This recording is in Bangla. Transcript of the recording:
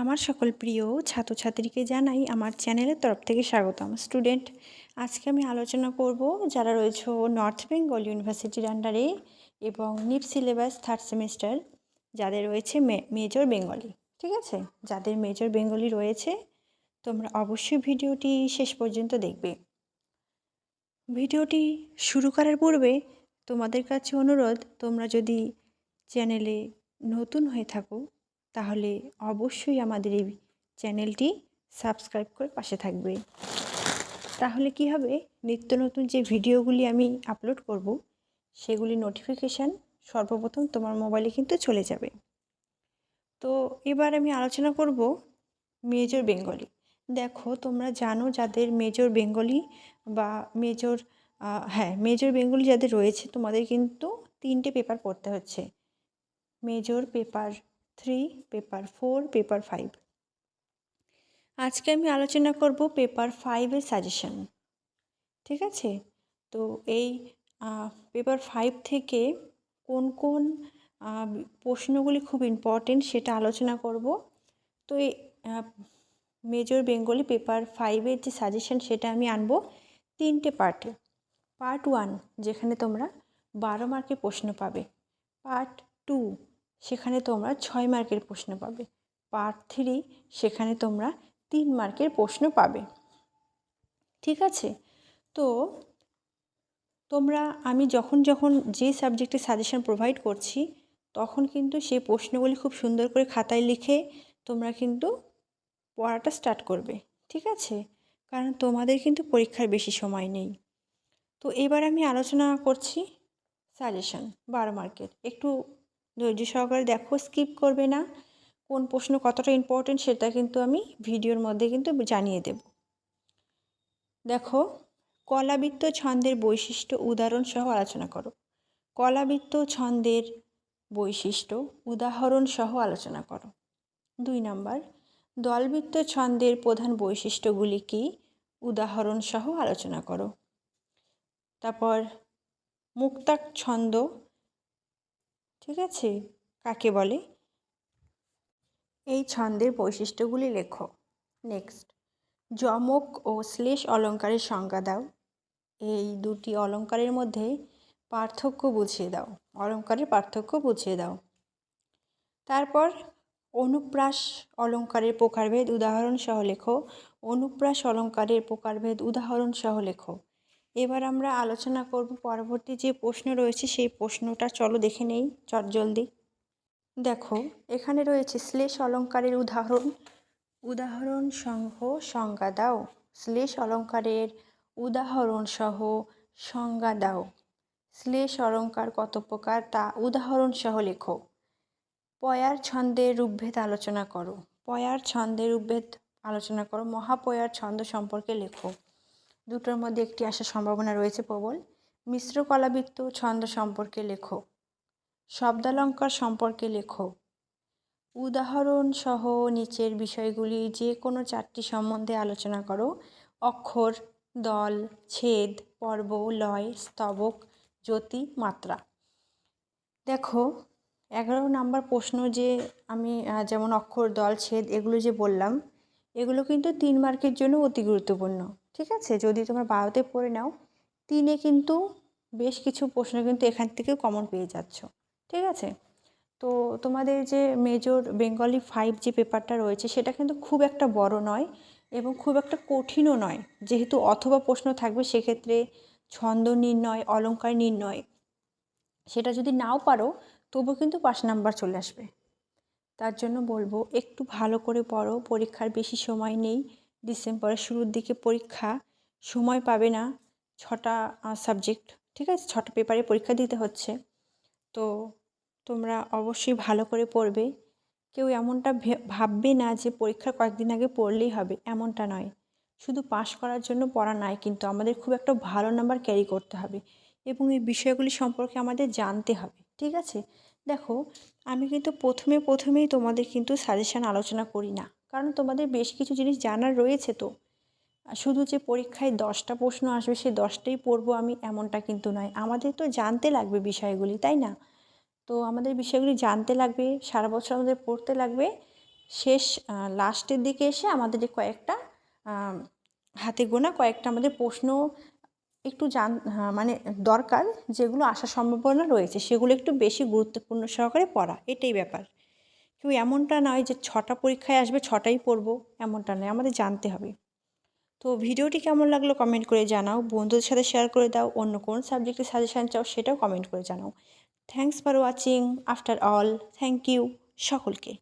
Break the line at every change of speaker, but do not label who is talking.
আমার সকল প্রিয় ছাত্রছাত্রীকে জানাই আমার চ্যানেলের তরফ থেকে স্বাগতম। স্টুডেন্ট, আজকে আমি আলোচনা করব যারা রয়েছে নর্থ বেঙ্গল ইউনিভার্সিটির আন্ডারে এবং নিপ সিলেবাস থার্ড সেমিস্টার যাদের রয়েছে মেজর বেঙ্গলি ঠিক আছে? যাদের মেজর বেঙ্গলি রয়েছে, তোমরা অবশ্যই ভিডিওটি শেষ পর্যন্ত দেখবে। ভিডিওটি শুরু করার পূর্বে তোমাদের কাছে অনুরোধ, তোমরা যদি চ্যানেলে নতুন হয়ে থাকো তাহলে অবশ্যই আমাদের এই চ্যানেলটি সাবস্ক্রাইব করে পাশে থাকবে। তাহলে কি হবে? নিত্য নতুন যে ভিডিওগুলি আমি আপলোড করব, সেগুলি নোটিফিকেশান সর্বপ্রথম তোমার মোবাইলে কিন্তু চলে যাবে। তো এবার আমি আলোচনা করব মেজর বেঙ্গলি। দেখো, তোমরা জানো যাদের মেজর বেঙ্গলি বা মেজর হ্যাঁ মেজর বেঙ্গলি যাদের রয়েছে, তোমাদের কিন্তু তিনটে পেপার পড়তে হচ্ছে। Major paper three paper four paper five আজকে আমি আলোচনা করব পেপার ফাইভের সাজেশন ঠিক আছে? তো এই পেপার ফাইভ থেকে কোন কোন প্রশ্নগুলি খুব ইম্পর্টেন্ট সেটা আলোচনা করব। তো এই মেজর বেঙ্গলি পেপার ফাইভের যে সাজেশন সেটা আমি আনব তিনটে পার্টে পার্ট ওয়ান যেখানে তোমরা বারো মার্কের প্রশ্ন পাবে। পার্ট টু সেখানে তোমরা ছয় মার্কের প্রশ্ন পাবে। পার্ট থ্রি সেখানে তোমরা তিন মার্কের প্রশ্ন পাবে। ঠিক আছে? তো, তোমরা, আমি যখন যখন যে সাবজেক্টে সাজেশন প্রোভাইড করছি, তখন কিন্তু সেই প্রশ্নগুলি খুব সুন্দর করে খাতায় লিখে তোমরা কিন্তু পড়াটা স্টার্ট করবে। ঠিক আছে? কারণ তোমাদের কিন্তু পরীক্ষার বেশি সময় নেই। তো এবার আমি আলোচনা করছি সাজেশন বারো মার্কের। একটু ধৈর্য সহকারে দেখো স্কিপ করবে না। কোন প্রশ্ন কতটা ইম্পর্টেন্ট সেটা কিন্তু আমি ভিডিওর মধ্যে কিন্তু জানিয়ে দেব। দেখো, কলাবৃত্ত ছন্দের বৈশিষ্ট্য উদাহরণ সহ আলোচনা করো। কলাবৃত্ত ছন্দের বৈশিষ্ট্য উদাহরণ সহ আলোচনা করো। দুই নম্বর, দলবৃত্ত ছন্দের প্রধান বৈশিষ্ট্যগুলি কি? উদাহরণ সহ আলোচনা করো। তারপর, মুক্তাক ছন্দ ঠিক আছে? কাকে বলে? এই ছন্দের বৈশিষ্ট্যগুলি লেখো। নেক্সট। যমক ও শ্লেষ অলঙ্কারের সংজ্ঞা দাও। এই দুটি অলঙ্কারের মধ্যে পার্থক্য বুঝিয়ে দাও। অলঙ্কারের পার্থক্য বুঝিয়ে দাও। তারপর অনুপ্রাস অলঙ্কারের প্রকারভেদ উদাহরণ সহ লেখো। অনুপ্রাস অলঙ্কারের প্রকারভেদ উদাহরণ সহ লেখো। এবার আমরা আলোচনা করব পরবর্তী যে প্রশ্ন রয়েছে, সেই প্রশ্নটা চলো দেখে নেই, চট জলদি। দেখো, এখানে রয়েছে শ্লেষ অলঙ্কারের উদাহরণ। উদাহরণ সহ সংজ্ঞা দাও। শ্লেষ অলঙ্কারের উদাহরণ সহ সংজ্ঞা দাও। শ্লেষ অলঙ্কার কত প্রকার? তা উদাহরণ সহ লেখো। পয়ার ছন্দের রূপভেদ আলোচনা করো। পয়ার ছন্দের রূপভেদ আলোচনা করো। মহাপয়ার ছন্দ সম্পর্কে লেখো। দুটোর মধ্যে একটি আসার সম্ভাবনা রয়েছে প্রবল। মিশ্র কলাবৃত্ত ছন্দ সম্পর্কে লেখো। শব্দালঙ্কার সম্পর্কে লেখো। উদাহরণ সহ নিচের বিষয়গুলি যে কোনো চারটি সম্বন্ধে আলোচনা করো। অক্ষর, দল, ছেদ, পর্ব, লয়, স্তবক, জ্যোতি, মাত্রা। দেখো, এগারো নাম্বার প্রশ্ন যে আমি যেমন অক্ষর, দল, ছেদ, এগুলো যে বললাম, এগুলো কিন্তু তিন মার্কের জন্য অতি গুরুত্বপূর্ণ। ঠিক আছে? যদি তোমরা বারোতে পড়ে নাও, তিনে কিন্তু বেশ কিছু প্রশ্ন কিন্তু এখান থেকে কমন পেয়ে যাচ্ছ। ঠিক আছে? তো তোমাদের যে মেজর বেঙ্গলি ফাইভ যে পেপারটা রয়েছে, সেটা কিন্তু খুব একটা বড় নয় এবং খুব একটা কঠিনও নয়। যেহেতু অথবা প্রশ্ন থাকবে, সেক্ষেত্রে ছন্দ নির্ণয়, অলঙ্কার নির্ণয়, সেটা যদি নাও পারো তবু কিন্তু পাঁচ নাম্বার চলে আসবে। তার জন্য বলব, একটু ভালো করে পড়ো, পরীক্ষার বেশি সময় নেই। ডিসেম্বরের শুরুর দিকে পরীক্ষা, সময় পাবে না, ছটা সাবজেক্ট ঠিক আছে? ছটা পেপারে পরীক্ষা দিতে হচ্ছে। তো তোমরা অবশ্যই ভালো করে পড়বে। কেউ এমনটা ভাববে না যে পরীক্ষার কয়েকদিন আগে পড়লেই হবে, এমনটা নয়। শুধু পাশ করার জন্য পড়া নয় কিন্তু আমাদের খুব একটা ভালো নাম্বার ক্যারি করতে হবে এবং এই বিষয়গুলি সম্পর্কে আমাদের জানতে হবে, ঠিক আছে? দেখো, আমি কিন্তু প্রথমে, প্রথমেই তোমাদের কিন্তু সাজেশান আলোচনা করি না। কারণ তোমাদের বেশ কিছু জিনিস জানার রয়েছে তো। শুধু যে পরীক্ষায় দশটা প্রশ্ন আসবে, সেই দশটাই পড়ব আমি এমনটা কিন্তু নয়। আমাদের তো জানতে লাগবে বিষয়গুলি, তাই না? তো আমাদের বিষয়গুলি জানতে লাগবে, সারা বছর আমাদের পড়তে লাগবে। শেষ লাস্টের দিকে এসে আমাদের কয়েকটা হাতে গোনা কয়েকটা আমাদের প্রশ্ন একটু জান মানে দরকার, যেগুলো আসার সম্ভাবনা রয়েছে, সেগুলো একটু বেশি গুরুত্বপূর্ণ সহকারে পড়া, এটাই ব্যাপার। কেউ এমনটা নয় যে ছটা পরীক্ষায় আসবে, ছটাই পড়ব, এমনটা নয়, আমাদের জানতে হবে। তো ভিডিওটি কেমন লাগল কমেন্ট করে জানাও, বন্ধুদের সাথে শেয়ার করে দাও, অন্য কোন সাবজেক্টে সাজেশান চাও সেটাও কমেন্ট করে জানাও। Thanks for watching after all thank you সকলকে।